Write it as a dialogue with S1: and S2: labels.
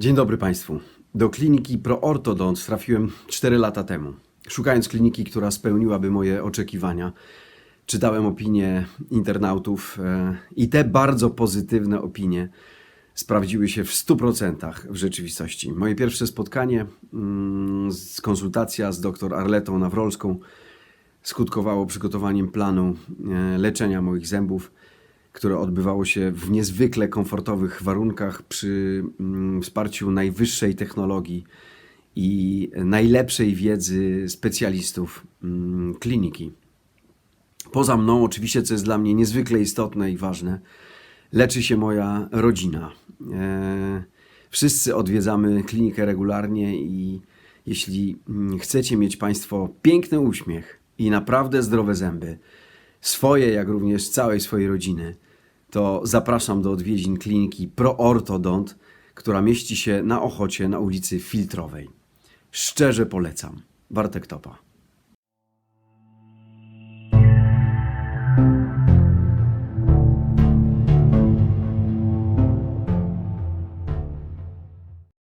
S1: Dzień dobry Państwu. Do kliniki ProOrtodont trafiłem 4 lata temu. Szukając kliniki, która spełniłaby moje oczekiwania, czytałem opinie internautów e, i te bardzo pozytywne opinie sprawdziły się w 100% w rzeczywistości. Moje pierwsze spotkanie, mm, konsultacja z dr Arletą Nawrolską skutkowało przygotowaniem planu e, leczenia moich zębów, które odbywało się w niezwykle komfortowych warunkach przy mm, wsparciu najwyższej technologii i najlepszej wiedzy specjalistów mm, kliniki. Poza mną, oczywiście, co jest dla mnie niezwykle istotne i ważne, leczy się moja rodzina. E, wszyscy odwiedzamy klinikę regularnie i jeśli mm, chcecie mieć Państwo piękny uśmiech i naprawdę zdrowe zęby, swoje, jak również całej swojej rodziny, to zapraszam do odwiedzin kliniki ProOrtodont, która mieści się na Ochocie na ulicy Filtrowej. Szczerze polecam. Bartek Topa.